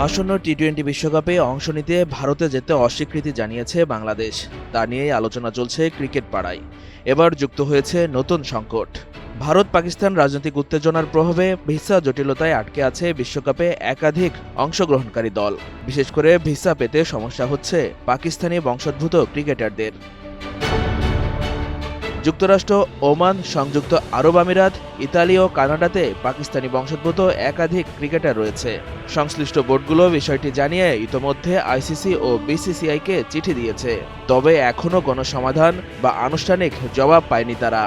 আসন্ন T twenty বিশ্বকাপে অংশ নিতে ভারতে যেতে অস্বীকৃতি জানিয়েছে বাংলাদেশ। তা নিয়েই আলোচনা চলছে ক্রিকেট পাড়ায়। এবার যুক্ত হয়েছে নতুন সংকট। ভারত পাকিস্তান রাজনৈতিক উত্তেজনার প্রভাবে ভিসা জটিলতায় আটকে আছে বিশ্বকাপে একাধিক অংশগ্রহণকারী দল। বিশেষ করে ভিসা পেতে সমস্যা হচ্ছে পাকিস্তানি বংশোদ্ভূত ক্রিকেটারদের। যুক্তরাষ্ট্র, ওমান, সংযুক্ত আরব আমিরাত, ইতালি ও কানাডাতে পাকিস্তানি বংশোদ্ভূত একাধিক ক্রিকেটার রয়েছে। সংশ্লিষ্ট বোর্ডগুলো বিষয়টি জানিয়ে ইতোমধ্যে আইসিসি ও বিসিসিআইকে চিঠি দিয়েছে। তবে এখনও কোনো সমাধান বা আনুষ্ঠানিক জবাব পায়নি তারা।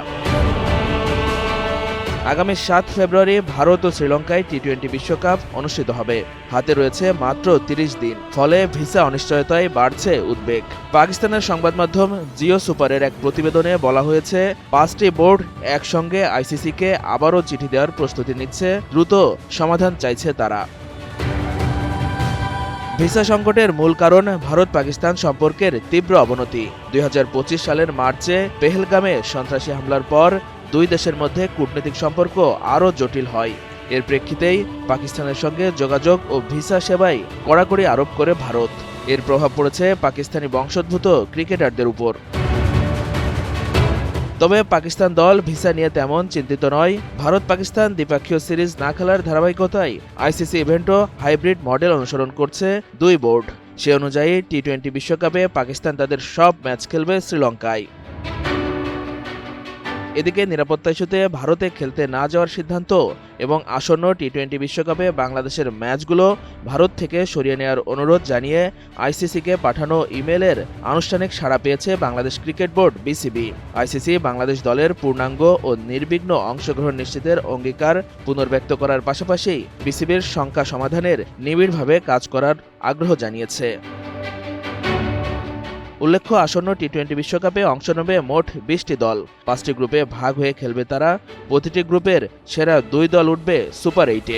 আগামী সাত ফেব্রুয়ারি ভারত ও শ্রীলঙ্কায় টি টোয়েন্টি বিশ্বকাপ অনুষ্ঠিত হবে। হাতে রয়েছে মাত্র তিরিশ দিন। ফলে ভিসা অনিশ্চয়তায় বাড়ছে উদ্বেগ। পাকিস্তানের সংবাদ মাধ্যম জিও সুপারের এক প্রতিবেদনে বলা হয়েছে, পাঁচটি বোর্ড একসঙ্গে আইসিসিকে আবারও চিঠি দেওয়ার প্রস্তুতি নিচ্ছে। দ্রুত সমাধান চাইছে তারা। ভিসা সংকটের মূল কারণ ভারত পাকিস্তান সম্পর্কের তীব্র অবনতি। দুই হাজার পঁচিশ সালের মার্চে পেহেলগামে সন্ত্রাসী হামলার পর দুই দেশের মধ্যে কূটনৈতিক সম্পর্ক আরও জটিল হয়। এর প্রেক্ষিতেই পাকিস্তানের সঙ্গে যোগাযোগ ও ভিসা সেবায় কড়াকড়ি আরোপ করে ভারত। এর প্রভাব পড়েছে পাকিস্তানি বংশোদ্ভূত ক্রিকেটারদের উপর। তবে পাকিস্তান দল ভিসা নিয়ে তেমন চিন্তিত নয়। ভারত পাকিস্তান দ্বিপাক্ষীয় সিরিজ না খেলার ধারাবাহিকতায় আইসিসি ইভেন্টও হাইব্রিড মডেল অনুসরণ করছে দুই বোর্ড। সে অনুযায়ী টি টোয়েন্টি বিশ্বকাপে পাকিস্তান তাদের সব ম্যাচ খেলবে শ্রীলঙ্কায়। এদিকে নিরাপত্তা ইস্যুতে ভারতে খেলতে না যাওয়ার সিদ্ধান্ত এবং আসন্ন টি টোয়েন্টি বিশ্বকাপে বাংলাদেশের ম্যাচগুলো ভারত থেকে সরিয়ে নেওয়ার অনুরোধ জানিয়ে আইসিসিকে পাঠানো ইমেলের আনুষ্ঠানিক সাড়া পেয়েছে Bangladesh cricket board, BCB. ICC Bangladesh দলের পূর্ণাঙ্গ ও নির্বিঘ্ন অংশগ্রহণ নিশ্চিতের অঙ্গীকার পুনর্ব্যক্ত করার পাশাপাশি বিসিবির শঙ্কা সমাধানের নিবিড়ভাবে কাজ করার আগ্রহ জানিয়েছে। উল্লেখ্য, আসন্ন টি টোয়েন্টি বিশ্বকাপে অংশ নেবে মোট বিশটি দল। পাঁচটি গ্রুপে ভাগ হয়ে খেলবে তারা। প্রতিটি গ্রুপের সেরা দুই দল উঠবে সুপার এইটে